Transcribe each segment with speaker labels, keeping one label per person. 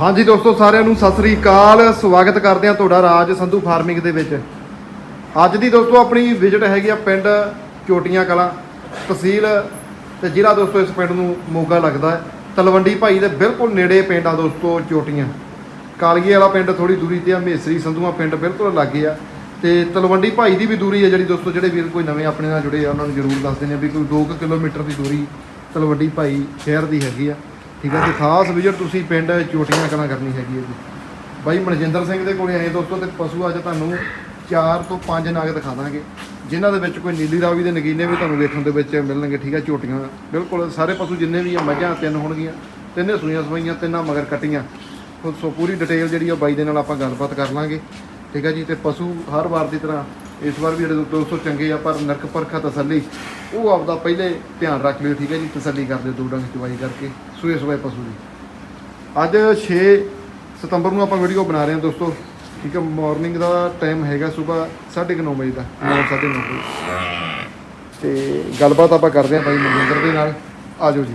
Speaker 1: ਹਾਂਜੀ ਦੋਸਤੋ, ਸਾਰਿਆਂ ਨੂੰ ਸਤਿ ਸ੍ਰੀ ਅਕਾਲ। ਸਵਾਗਤ ਕਰਦੇ ਹਾਂ ਤੁਹਾਡਾ ਰਾਜ ਸੰਧੂ ਫਾਰਮਿੰਗ ਦੇ ਵਿੱਚ। ਅੱਜ ਦੀ ਦੋਸਤੋ, ਆਪਣੀ ਵਿਜ਼ਿਟ ਹੈਗੀ ਆ ਪਿੰਡ ਚੋਟੀਆਂ ਕਲਾਂ, ਤਹਿਸੀਲ ਤੇ ਜ਼ਿਲ੍ਹਾ ਦੋਸਤੋ, ਇਸ ਪਿੰਡ ਨੂੰ ਮੋਗਾ ਲੱਗਦਾ ਹੈ। ਤਲਵੰਡੀ ਭਾਈ ਦੇ ਬਿਲਕੁਲ ਨੇੜੇ ਪਿੰਡ ਆ ਦੋਸਤੋ, ਚੋਟੀਆਂ। ਕਾਲਗੀ ਵਾਲਾ ਪਿੰਡ ਥੋੜੀ ਦੂਰੀ ਤੇ ਆ, ਮੇਸਰੀ ਸੰਧੂਆ ਪਿੰਡ ਬਿਲਕੁਲ ਲਾਗੇ ਆ। ਤੇ ਤਲਵੰਡੀ ਭਾਈ ਦੀ ਵੀ ਦੂਰੀ ਹੈ ਜਿਹੜੀ ਦੋਸਤੋ, ਜਿਹੜੇ ਵੀਰ ਕੋਈ ਨਵੇਂ ਆਪਣੇ ਨਾਲ ਜੁੜੇ ਆ, ਉਹਨਾਂ ਨੂੰ ਜ਼ਰੂਰ ਦੱਸ ਦਿੰਦੇ ਆ ਵੀ ਕੋਈ 2 ਕਿਲੋਮੀਟਰ ਦੀ ਦੂਰੀ ਤਲਵੰਡੀ ਭਾਈ ਸ਼ਹਿਰ ਦੀ ਹੈਗੀ ਆ। ਠੀਕ ਹੈ ਜੀ, ਖਾਸ ਵਿਜ਼ਿਟ ਤੁਸੀਂ ਪਿੰਡ ਚੋਟੀਆਂ ਕਲਾਂ ਕਰਨੀ ਹੈਗੀ ਹੈ ਜੀ। ਬਾਈ ਮਨਜਿੰਦਰ ਸਿੰਘ ਦੇ ਕੋਲੇ ਆਏ ਦੋਸਤੋ ਤੇ ਪਸ਼ੂ ਅੱਜ ਤੁਹਾਨੂੰ 4 ਤੋਂ 5 ਨਾਗ ਦਿਖਾ ਦਾਂਗੇ। ਜਿਨ੍ਹਾਂ ਦੇ ਵਿੱਚ ਕੋਈ ਨੀਲੀ ਰਾਵੀ ਦੇ ਨਗੀਨੇ ਵੀ ਤੁਹਾਨੂੰ ਵੇਖਣ ਦੇ ਵਿੱਚ ਮਿਲਣਗੇ, ਠੀਕ ਹੈ ਝੋਟੀਆਂ ਬਿਲਕੁਲ ਸਾਰੇ ਪਸ਼ੂ ਜਿੰਨੇ ਵੀ ਆ, ਮੱਝਾਂ ਤਿੰਨ ਹੋਣਗੀਆਂ। ਤਿੰਨੇ ਸੂਈਆਂ ਸਵਾਈਆਂ, ਤਿੰਨਾਂ ਮਗਰ ਕੱਟੀਆਂ। ਸੋ- ਸੋ ਪੂਰੀ ਡਿਟੇਲ ਜਿਹੜੀ ਆ ਬਾਈ ਦੇ ਨਾਲ ਆਪਾਂ ਗੱਲਬਾਤ ਕਰ ਲਾਂਗੇ। ਠੀਕ ਹੈ ਜੀ, ਤੇ ਪਸ਼ੂ ਹਰ ਵਾਰ ਦੀ ਤਰ੍ਹਾਂ ਇਸ ਵਾਰ ਵੀ ਜਿਹੜੇ ਦੋਸਤੋ ਚੰਗੇ ਆ, ਪਰ ਨਰਕ ਪਰਖਾ ਤਸੱਲੀ, ਉਹ ਆਪਦਾ ਪਹਿਲੇ ਧਿਆਨ ਰੱਖ ਲਿਓ, ਠੀਕ ਹੈ ਜੀ, ਤਸੱਲੀ ਕਰ ਲਿਓ, ਦੋ ਡੰਗ ਚਵਾਈ ਕਰਕੇ, ਸੂਏ ਸੂਏ ਪਸ਼ੂ ਦੀ। ਅੱਜ 6 ਸਤੰਬਰ ਨੂੰ ਆਪਾਂ ਵੀਡੀਓ ਬਣਾ ਰਹੇ ਹਾਂ ਦੋਸਤੋ, ਠੀਕ ਹੈ ਮਾਰਨਿੰਗ ਦਾ ਟਾਈਮ ਹੈਗਾ ਸਵੇਰ 9:30 ਵਜੇ ਦਾ 9:30 ਵਜੇ। ਤੇ ਗੱਲਬਾਤ ਆਪਾਂ ਕਰਦੇ ਹਾਂ ਭਾਈ ਮਨਜਿੰਦਰ ਦੇ ਨਾਲ। ਆਜੋ ਜੀ।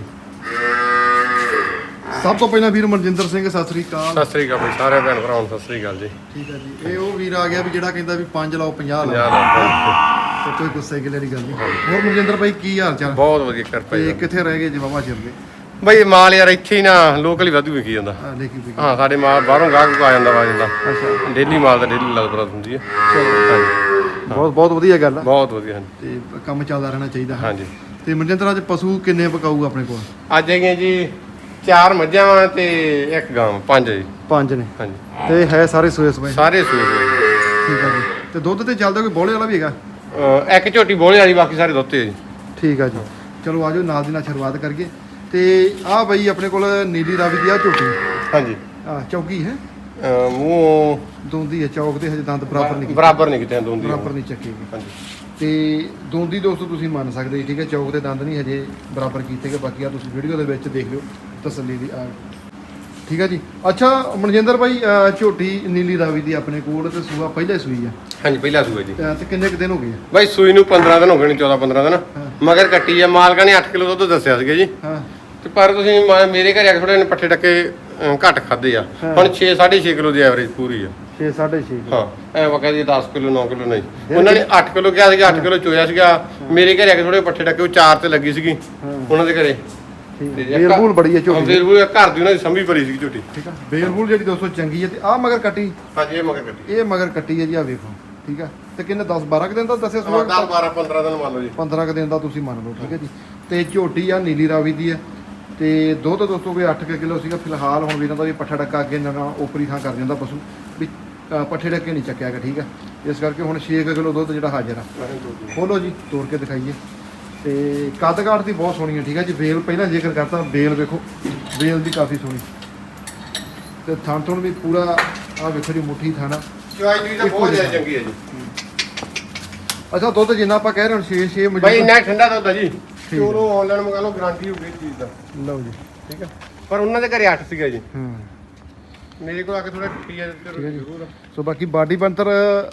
Speaker 1: ਸਭ ਤੋਂ ਪਹਿਲਾਂ ਵੀਰ ਮਨਜਿੰਦਰ ਸਿੰਘ ਸਤਿ ਸ੍ਰੀ ਅਕਾਲ।
Speaker 2: ਸਤਿ ਸ੍ਰੀ ਅਕਾਲ ਬਈ ਸਾਰੇ ਭੈਣ ਭਰਾਵਾਂ ਨੂੰ ਸਤਿ ਸ੍ਰੀ ਅਕਾਲ ਜੀ।
Speaker 1: ਠੀਕ ਹੈ ਜੀ। ਇਹ ਉਹ ਵੀਰ ਆ ਗਿਆ ਵੀ ਜਿਹੜਾ ਕਹਿੰਦਾ ਵੀ 5 ਲਾਓ 50
Speaker 2: ਪੰਜਾਬ
Speaker 1: ਲਾਓ। ਤੇ ਕੋਈ ਗੁੱਸੇ ਗਿਲੇ ਦੀ ਗੱਲ ਨਹੀਂ। ਹੋਰ ਮਨਜਿੰਦਰ ਭਾਈ ਕੀ ਹਾਲ ਚਾਲ?
Speaker 2: ਬਹੁਤ ਵਧੀਆ ਕਿਰਪਾ
Speaker 1: ਤੇ
Speaker 2: ਜੀ
Speaker 1: ਕਿੱਥੇ ਰਹਿ ਗਏ ਜੀ ਬਾਬਾ ਚਿਰ ਦੇ
Speaker 2: ਬਈ ਮਾਲ ਯਾਰ ਇੱਥੇ ਹੀ ਨਾ ਲੋਕਲ ਹੀ ਵਾਧੂ ਵਿਕੀ ਜਾਂਦਾ।
Speaker 1: ਆ ਦੇਖੀ ਵੀ
Speaker 2: ਹਾਂ ਸਾਡੇ ਮਾਲ ਬਾਹਰੋਂ ਗਾਹਕ ਆ ਜਾਂਦਾ ਵਾ ਜਾਂਦਾ।
Speaker 1: ਅੱਛਾ।
Speaker 2: ਡੇਲੀ ਮਾਲ ਦਾ ਡੇਲੀ ਲੱਗਦਾ ਹੁੰਦੀ ਹੈ
Speaker 1: ਚਲੋ ਬਹੁਤ ਬਹੁਤ ਵਧੀਆ ਗੱਲ ਆ।
Speaker 2: ਬਹੁਤ ਵਧੀਆ ਹਾਂਜੀ।
Speaker 1: ਤੇ ਕੰਮ ਚੱਲਦਾ ਰਹਿਣਾ ਚਾਹੀਦਾ ਹੈ।
Speaker 2: ਹਾਂਜੀ।
Speaker 1: ਤੇ ਮਨਜਿੰਦਰ ਅੱਜ ਪਸ਼ੂ ਕਿੰਨੇ ਪਕਾਊ ਆਪਣੇ ਕੋਲ?
Speaker 2: ਅੱਜ ਹੈਗੀਆਂ ਜੀ ਚਾਰ ਮੱਝਾਂ ਵਾਂ ਤੇ ਇੱਕ ਗਾਂ ਪੰਜ ਜੀ।
Speaker 1: ਪੰਜ ਨੇ।
Speaker 2: ਹਾਂਜੀ।
Speaker 1: ਤੇ ਹੈ ਸਾਰੇ ਸੋਏ ਸੋਏ
Speaker 2: ਸਾਰੇ ਸੂਏ ਸੂਏ
Speaker 1: ਠੀਕ ਆ ਜੀ। ਤੇ ਦੁੱਧ ਤੇ ਚੱਲਦਾ ਕੋਈ ਬੋਲੇ ਵਾਲਾ ਵੀ ਹੈਗਾ?
Speaker 2: ਅਹ ਇੱਕ ਝੋਟੀ ਬੋਲੇ ਵਾਲੀ ਬਾਕੀ ਸਾਰੇ ਦੁੱਤੇ ਆ ਜੀ।
Speaker 1: ਠੀਕ ਆ ਜੀ। ਚਲੋ ਆਜੋ ਨਾਲ ਦੀ ਨਾਲ ਸ਼ੁਰੂਆਤ ਕਰੀਏ। ਤੇ ਆਹ ਬਈ ਆਪਣੇ ਕੋਲ ਨੀਲੀ ਰਾਵੀ ਦੀ ਆ ਝੋਟੀ।
Speaker 2: ਹਾਂਜੀ।
Speaker 1: ਆ ਚੌਕੀ ਹੈ?
Speaker 2: ਅਹ ਮੂੰਹ
Speaker 1: ਦੋਂਦੀ ਹੈ ਚੌਕ ਦੇ ਹਜੇ ਦੰਦ ਬਰਾਬਰ ਨਹੀਂ।
Speaker 2: ਬਰਾਬਰ ਨਹੀਂ ਕਿਤੇ ਦੋਂਦੀ
Speaker 1: ਬਰਾਬਰ ਨਹੀਂ ਚੱਕੇਗੀ
Speaker 2: ਹਾਂਜੀ।
Speaker 1: ਤੇ ਦੋਂਦੀ ਦੋਸਤੋ ਤੁਸੀਂ ਮੰਨ ਸਕਦੇ ਜੀ ਠੀਕ ਹੈ ਚੌਕ ਦੇ ਦੰਦ ਨਹੀਂ ਹਜੇ ਬਰਾਬਰ ਕੀਤੇ ਗਏ ਬਾਕੀ ਆ ਤੁਸੀਂ ਵੀਡੀਓ ਦੇ ਵਿੱਚ ਦੇਖ ਲਿਓ। ਤਸੱਲੀ ਦੀ ਆ। ਠੀਕ ਹੈ ਜੀ। ਅੱਛਾ ਮਨਜਿੰਦਰ ਭਾਈ ਅਹ ਝੋਟੀ ਨੀਲੀ ਰਾਵੀ ਦੀ ਆਪਣੇ ਕੋਲ ਤੇ ਸੂਆ ਪਹਿਲੇ ਸੂਈ ਆ।
Speaker 2: ਹਾਂਜੀ ਪਹਿਲਾ ਸੂਆ ਜੀ।
Speaker 1: ਅਹ ਤੇ ਕਿੰਨੇ ਕੁ ਦਿਨ ਹੋ ਗਏ ਆ?
Speaker 2: ਬਾਈ ਸੂਈ ਨੂੰ 15 ਦਿਨ ਹੋ ਗਏ ਨੇ 14 15 ਦਿਨ। ਮਗਰ ਕੱਟੀ ਆ ਮਾਲਕਾਂ ਨੇ 8 ਕਿਲੋ ਦੁੱਧ ਦੱਸਿਆ ਸੀਗਾ ਜੀ।
Speaker 1: ਹਾਂ।
Speaker 2: ਤੇ ਪਰ ਤੁਸੀਂ ਮ- ਮੇਰੇ ਘਰੇ ਆ ਕੇ ਥੋੜੇ ਨੇ ਪੱਠੇ ਅਹ, ਘੱਟ ਖਾਦੇ ਆ। ਹੁਣ 6 6.5 ਕਿਲੋ ਦੀ ਐਵਰੇਜ ਪੂਰੀ ਆ।
Speaker 1: 6 6.5
Speaker 2: ਹਾਂ। ਐ ਵਕਾ ਦੀ 10 ਕਿਲੋ 9 ਕਿਲੋ ਨਹੀਂ। ਉਹਨਾਂ ਨੇ 8 ਕਿਲੋ ਕਿਹਾ ਸੀਗਾ 8 ਕਿਲੋ ਚੋਇਆ ਸੀਗਾ। ਮੇਰੇ ਘਰੇ ਆ ਕੇ ਥੋੜੇ ਪੱਠੇ ਡੱਕੇ ਉਹ 4 ਤੇ ਲੱਗੀ ਸੀਗੀ। ਉਹਨਾਂ ਦੇ ਘਰੇ। ਤੇ
Speaker 1: ਬੇਲਬੂਲ ਬੜੀ ਹੈ
Speaker 2: ਹਾਂ,
Speaker 1: ਝੋਟੀ ਦੀ।
Speaker 2: ਬੇਲਬੂਲ ਘਰ ਦੀ ਉਹਨਾਂ ਦੀ ਸੰਭੀ ਭਰੀ ਸੀਗੀ ਝੋਟੀ।
Speaker 1: ਠੀਕ ਆ। ਬੇਲਬੂਲ ਜਿਹੜੀ ਦੋਸਤੋ ਚੰਗੀ ਹੈ ਤੇ ਆ ਮਗਰ ਕੱਟੀ।
Speaker 2: ਹਾਂਜੀ ਇਹ ਮਗਰ ਕੱਟੀ।
Speaker 1: ਇਹ ਮਗਰ ਕੱਟੀ ਹੈ ਜੀ ਆ ਵੇਖੋ। ਠੀਕ ਆ। ਤੇ ਕਿੰਨੇ 10 12 ਕੁ ਦਿਨ ਦਾ ਦੱਸਿਆ ਸੂਆ
Speaker 2: 10 12 15 ਦਿਨ ਮੰਨ ਲਓ ਜੀ।
Speaker 1: 15 ਕੁ ਦਿਨ ਦਾ ਤੁਸੀਂ ਮੰਨ ਲਓ ਠੀਕ ਹੈ ਜੀ। ਤੇ ਝੋਟੀ ਆ ਨੀਲੀ ਰਾਵੀ ਦੀ ਹੈ। ਤੇ ਦੁੱਧ ਦੋਸਤੋ ਕੋਈ 8 ਕਿਲੋ ਸੀਗਾ। ਫਿਲਹਾਲ ਹੁਣ ਵੀਰਾਂ ਦਾ ਵੀ ਪੱਠਾ ਡੱਕਾ ਅੱਗੇ ਨਾ ਉਪਰੀ ਥਾਂ ਕਰ ਜਾਂਦਾ ਪਸ਼ੂ। ਵੀ ਅ, ਪੱਠੇ ਡੱਕੇ ਨਹੀਂ ਚੱਕਿਆ ਗਿਆ ਠੀਕ ਆ ਇਸ ਕਰਕੇ ਹੁਣ 6 ਕਿਲੋ ਦੁੱਧ ਜਿਹੜਾ ਹਾਜ਼ਰ ਆ। ਖੋਲੋ ਜੀ ਤੋੜ ਕੇ ਦਿਖਾਈਏ। ਤੇ ਕੱਦ ਕਾਠ ਦੀ ਬਹੁਤ ਸੋਹਣੀ ਹੈ ਠੀਕ ਹੈ ਜੀ। ਬੇਲ ਪਹਿਲਾਂ ਜ਼ਿਕਰ ਕਰਤਾ ਬੇਲ ਵੇਖੋ। ਬੇਲ ਦੀ ਕਾਫੀ ਸੋਹਣੀ। ਤੇ ਥਣ ਥਣ ਵੀ ਪੂਰਾ ਆ ਵੇਖੋ ਜੀ ਮੁੱਠੀ ਥਾਣਾ
Speaker 2: ਚੁਆਈ ਜੀ ਤਾਂ
Speaker 1: ਇੱਕੋ
Speaker 2: ਬਹੁਤ
Speaker 1: ਜਿਹਾ।
Speaker 2: ਜ਼ਿਆਦਾ ਚੰਗੀ ਹੈ ਜੀ।
Speaker 1: ਅੱਛਾ ਦੁੱਧ ਜਿੰਨਾ ਆਪਾਂ ਕਹਿ ਰਹੇ ਹਾਂ 6 6
Speaker 2: ਬਾਈ ਇੰਨਾ ਠੰਡਾ ਦੁੱਧ ਆ ਜੀ। ਚੋਰੋ ਆਨਲਾਈਨ ਮੰਗਾ ਲਓ ਗਾਰੰਟੀ ਹੋਊਗੀ ਇਸ ਚੀਜ਼ ਦਾ।
Speaker 1: ਲਓ ਜੀ।
Speaker 2: ਠੀਕ ਹੈ। ਪਰ ਉਹਨਾਂ ਦੇ ਘਰੇ 8 ਸੀਗਾ ਜੀ।
Speaker 1: ਹਾਂ।
Speaker 2: ਮੇਰੇ ਕੋਲ ਆ ਕੇ ਥੋੜਾ
Speaker 1: ਠੀਕ ਹੈ।
Speaker 2: ਜ਼ਰੂਰ
Speaker 1: ਸੋ ਬਾਕੀ ਬਾਡੀ ਬੰਤਰ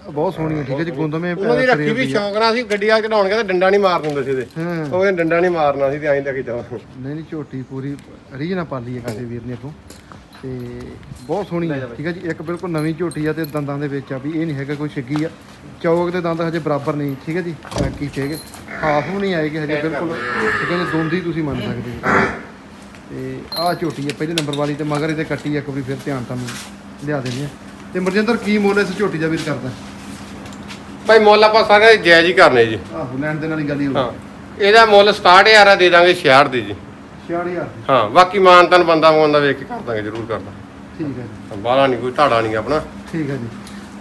Speaker 1: ਬਹੁਤ ਸੋਹਣੀ ਹੈ ਠੀਕ ਹੈ ਜੀ ਗੁੰਦਵੇਂ
Speaker 2: ਉਹਨਾਂ ਦੀ ਰੱਖੀ ਵੀ ਸ਼ੌਂਕ ਨਾਲ ਸੀ ਗੱਡੀ ਆ ਚੜਾਉਣ ਤੇ ਡੰਡਾ ਨਹੀਂ ਮਾਰ ਦਿੰਦੇ ਸੀ ਇਹਦੇ। ਉਹ ਕਹਿੰਦੇ ਡੰਡਾ ਨਹੀਂ ਮਾਰਨਾ ਸੀ ਤੇ ਐਂ ਲੈ ਕੇ ਜਾਵਾਂ
Speaker 1: ਨਹੀਂ ਨਹੀਂ ਝੋਟੀ ਪੂਰੀ ਰੀਝ ਨਾ ਪਾਲੀ ਹੈ ਕਿਸੇ ਵੀਰ ਨੇ ਅੱਗੋਂ ਤੇ ਬਹੁਤ ਸੋਹਣੀ ਹੈ ਠੀਕ ਹੈ ਜੀ ਇੱਕ ਬਿਲਕੁਲ ਨਵੀਂ ਝੋਟੀ ਆ ਤੇ ਦੰਦਾਂ ਦੇ ਵਿੱਚ ਆ ਵੀ ਇਹ ਨਹੀਂ ਹੈਗਾ ਕੋਈ ਛਿੱਗੀ ਆ। ਚੌਕ ਦੇ ਦੰਦ ਹਜੇ ਬਰਾਬਰ ਨਹੀਂ ਠੀਕ ਹੈ ਜੀ ਬਾਕੀ ਠੀਕ ਹੈ ਹਾਫ ਨੂੰ ਨਹੀਂ ਆਏਗੀ ਹਜੇ ਬਿਲਕੁਲ ਠੀਕ ਹੈ ਜੀ ਦੋਂਦੀ ਤੁਸੀਂ ਮੰਨ ਸਕਦੇ ਹੋ। ਤੇ ਆਹ ਝੋਟੀ ਹੈ ਪਹਿਲੇ ਨੰਬਰ ਵਾਲੀ ਤੇ ਮਗਰ ਇਹਦੇ ਕੱਟੀ ਇੱਕ ਵਾਰੀ ਫਿਰ ਧਿਆਨ ਤੁਹਾਨੂੰ ਲਿਆ ਦਿੰਦੇ ਆ ਤੇ ਮਰਜਿੰਦਰ ਕੀ ਮੁੱਲ ਇਸ ਝੋਟੀ ਦਾ ਵੀਰ ਕਰਦਾ?
Speaker 2: ਭਾਈ ਮੁੱਲ ਆਪਾਂ ਸਾਰੇ ਜਾਇਜ਼ ਹੀ ਕਰਨੇ ਜੀ।
Speaker 1: ਆਹੋ ਲੈਣ ਦੇ ਨਾਲ ਹੀ ਗੱਲ ਹੀ
Speaker 2: ਹਾਂ ਇਹਦਾ ਮੁੱਲ 67000 ਆ ਦੇ ਦਾਂਗੇ 66 ਦੀ ਜੀ।
Speaker 1: 66000
Speaker 2: ਹਾਂ ਬਾਕੀ ਮਾਨ ਤਨ ਬੰਦਾ ਮੰਦਾ ਵੇਖ ਕੇ ਕਰ ਦਾਂਗੇ ਜ਼ਰੂਰ ਕਰਦਾ
Speaker 1: ਠੀਕ ਹੈ ਜੀ।
Speaker 2: ਬਾਹਲਾ ਨਹੀਂ ਕੋਈ ਢਾੜਾ ਨਹੀਂ ਆਪਣਾ।
Speaker 1: ਠੀਕ ਹੈ ਜੀ।